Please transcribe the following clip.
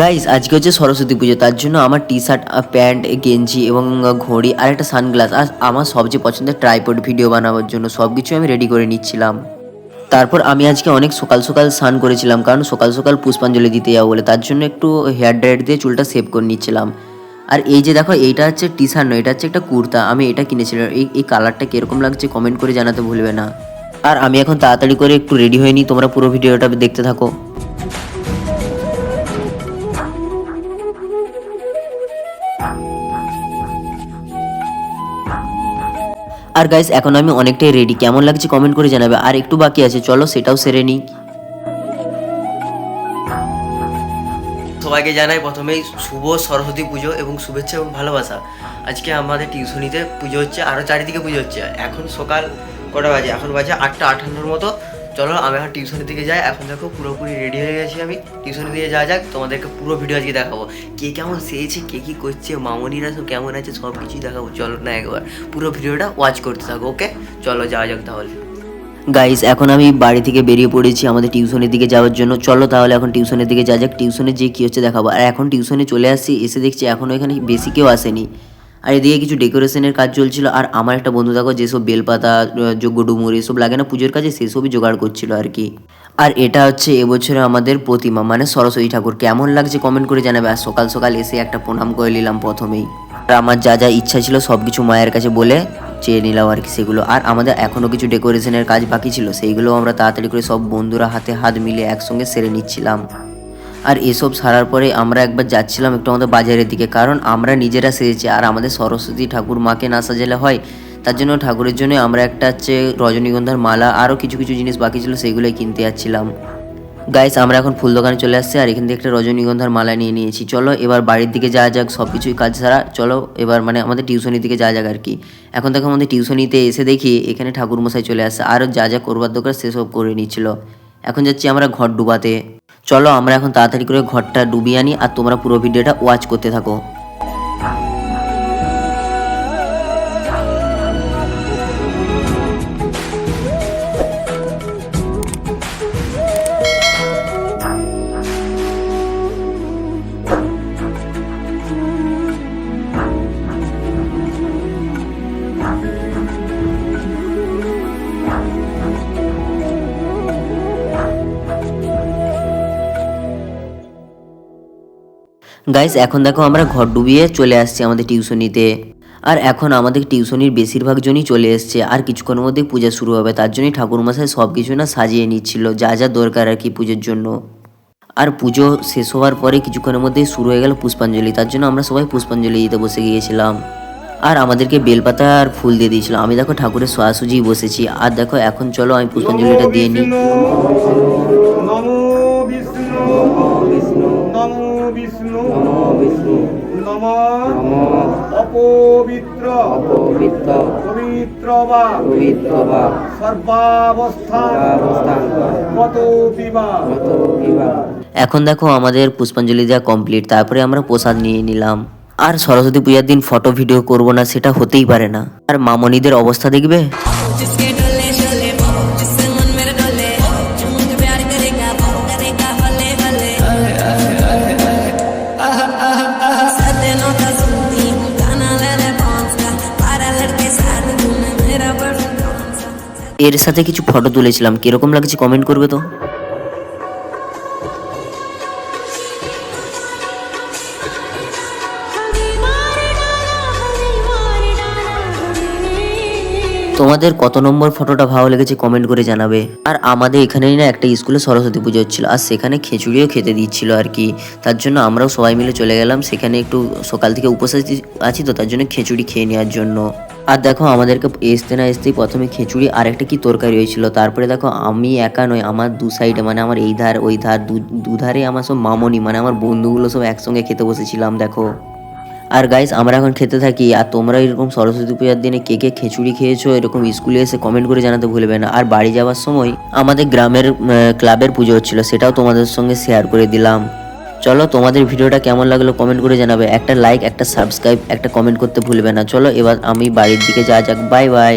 Guys আজকে হচ্ছে সরস্বতী পুজো, তার জন্য আমার টি শার্ট প্যান্ট, গেঞ্জি এবং ঘড়ি আর একটা সানগ্লাস আর আমার সবচেয়ে পছন্দের ট্রাইপড ভিডিও বানাবার জন্য সব কিছু আমি রেডি করে নিচ্ছিলাম। তারপর আমি আজকে অনেক সকাল সকাল স্নান করেছিলাম, কারণ সকাল সকাল পুষ্পাঞ্জলি দিতে যাব বলে, তার জন্য একটু হেয়ার ড্রায়ার দিয়ে চুলটা সেভ করে নিচ্ছিলাম। আর এই যে দেখো, এইটা হচ্ছে টি শার্ট নয়, এটা হচ্ছে একটা কুর্তা, আমি এটা কিনেছিলাম, এই এই কালারটা কীরকম লাগছে কমেন্ট করে জানাতে ভুলবে না। আর আমি এখন তাড়াতাড়ি করে একটু রেডি হয়ে নিই, তোমরা পুরো ভিডিওটা দেখতে থাকো। আর গাইস এখন আমি অনেকটাই রেডি কেমন লাগছে কমেন্ট করে জানাবে। আর একটু বাকি আছে, চলো সেটাও সেরে নিই। সবাইকে জানাই প্রথমেই শুভ সরস্বতী পুজো এবং শুভেচ্ছা এবং ভালোবাসা। আজকে আমাদের টিউশনিতে পুজো হচ্ছে আরও চারিদিকে পুজো হচ্ছে। এখন সকাল কটা বাজে? এখন বাজে আটটা আটান্নর মতো। চলো আমি এখন টিউশনের দিকে যাই। এখন দেখো পুরোপুরি রেডি হয়ে গেছি আমি। টিউশনের দিকে যাওয়া যাক, তোমাদেরকে পুরো ভিডিও আজকে দেখাবো। কে কেমন সেয়েছে কে কী করছে, মামনিরা সব কেমন আছে সব কিছুই দেখাবো। চলো না একবার, পুরো ভিডিওটা ওয়াচ করতে থাকো ওকে চলো যাওয়া যাক তাহলে। গাইস এখন আমি বাড়ি থেকে বেরিয়ে পড়েছি আমাদের টিউশনের দিকে যাওয়ার জন্য। চলো তাহলে এখন টিউশনের দিকে যা যাক। টিউশনে যে কী হচ্ছে দেখাবো। আর এখন টিউশনে চলে আসছি, এসে দেখছি এখনও এখানে বেশি কেউ আসেনি। আর এদিকে কিছু ডেকোরেশনের কাজ চলছিল, আর আমার একটা বন্ধু দেখো, যেসব বেলপাতা যোগ্য ডুমুর এসব লাগে না পুজোর কাজে, সেসবই জোগাড় করছিল আর কি। আর এটা হচ্ছে এবছরে আমাদের প্রতিমা মানে সরস্বতী ঠাকুর। কেমন লাগছে কমেন্ট করে জানাবে, আর সকাল সকাল এসে একটা প্রণাম করে নিলাম প্রথমেই। আর আমার যা যা ইচ্ছা ছিল সব কিছু মায়ের কাছে বলে চেয়ে নিলাম আর কি সেগুলো। আর আমাদের এখনও কিছু ডেকোরেশনের কাজ বাকি ছিল, সেইগুলো আমরা তাড়াতাড়ি করে সব বন্ধুরা হাতে হাত মিলে একসঙ্গে সেরে নিচ্ছিলাম। আর এসব সারার পরে আমরা একবার যাচ্ছিলাম একটু আমাদের বাজারের দিকে। কারণ আমরা নিজেরা সেজেছি, আর আমাদের সরস্বতী ঠাকুর মাকে না সাজালে হয়। তার জন্য ঠাকুরের জন্য আমরা একটা হচ্ছে রজনীগন্ধার মালা আরও কিছু কিছু জিনিস বাকি ছিল, সেগুলোই কিনতে যাচ্ছিলাম। গাইস আমরা এখন ফুল দোকানে চলে আসছি, আর এখান থেকে একটা রজনীগন্ধার মালা নিয়ে নিয়েছি। চলো এবার বাড়ির দিকে যাওয়া যাক সব কিছুই কাজ ছাড়া। চলো এবার মানে আমাদের টিউশনির দিকে যাওয়া যাক আর কি। এখন দেখো আমাদের টিউশনিতে এসে দেখি এখানে ঠাকুর মশাই চলে আসছে, আর যা যা করবার দরকার সেসব করে নিচ্ছিল। এখন যাচ্ছি আমরা ঘর ডুবাতে। চলো আমরা এখন তাড়াতাড়ি করে ঘরটা ডুবিয়ে আনি আর তোমরা পুরো ভিডিওটা ওয়াচ করতে থাকো। গাইস এখন দেখো আমরা ঘর ডুবিয়ে চলে আসছি আমাদের টিউশনিতে আর এখন আমাদের টিউশনির বেশিরভাগ জনই চলে এসছে। আর কিছুক্ষণের মধ্যে পূজা শুরু হবে। তার জন্যই ঠাকুরমশাই সব কিছু না সাজিয়ে নিচ্ছিল। যা যা দরকার আর কি পুজোর জন্য। আর পুজো শেষ হওয়ার পরে কিছুক্ষণের মধ্যেই শুরু হয়ে গেল পুষ্পাঞ্জলি। তার জন্য আমরা সবাই পুষ্পাঞ্জলি দিতে বসে গিয়েছিলাম। আর আমাদেরকে বেলপাতা আর ফুল দিয়ে দিয়েছিল। আমি দেখো ঠাকুরের সোয়াসুজি বসেছি। আর দেখো, এখন চলো আমি পুষ্পাঞ্জলিটা দিয়ে নিই। নমো বিষ্ণু। নমো বিষ্ণু। নম। নম। অপবিত্র। পবিত্র পবিত্র বা। পবিত্র বা। সর্বাবস্থা অবস্থান কত পিবা কত বিবাহ এখন দেখো আমাদের পুষ্পাঞ্জলি দেওয়া কমপ্লিট তারপরে আমরা প্রসাদ নিয়ে নিলাম। আর সরস্বতী পূজার দিন ফটো ভিডিও করব না সেটা হতেই পারে না। আর মামনিদের অবস্থা দেখবে? এর সাথে কিছু ফটো তুলেছিলাম। কীরকম লাগছে কমেন্ট করবে তো? তোমাদের কত নম্বর ফটোটা ভালো লেগেছে কমেন্ট করে জানাবে। আর আমাদের এখানেই না একটা স্কুলে সরস্বতী পুজো হচ্ছিল, আর সেখানে খিচুড়িও খেতে দিচ্ছিল আর কি। তার জন্য আমরাও সবাই মিলে চলে গেলাম, সেখানে একটু সকাল থেকে উপোস আছি- আছি তো, তার জন্য খিচুড়ি খেয়ে নেওয়ার জন্য। আর দেখো আমাদেরকে আসতে না আসতেই প্রথমে খিচুড়ি আর একটা কি তরকারি হয়েছিল। তারপরে দেখো আমি একা নয় আমার দু সাইডে মানে আমার এই ধার, ওই ধার দুধারে আমার সব মামনি মানে আমার বন্ধুগুলো সব একসঙ্গে খেতে বসেছিলাম, দেখো। আর গাইস আমরা এখন খেতে থাকি, আর তোমরা এরকম সরস্বতী পূজার দিনে কে কে খিচুড়ি খেয়েছো, এরকম স্কুলে এসে কমেন্ট করে জানাতে ভুলবে না। আর বাড়ি যাওয়ার সময় আমাদের গ্রামের ক্লাবের পুজো হচ্ছিল, সেটাও তোমাদের সঙ্গে শেয়ার করে দিলাম। চলো তোমাদের ভিডিওটা কেমন লাগল কমেন্ট করে জানাবে। একটা লাইক একটা সাবস্ক্রাইব একটা কমেন্ট করতে ভুলবে না। চলো এবার আমি বাড়ির দিকে যা যাক। Bye bye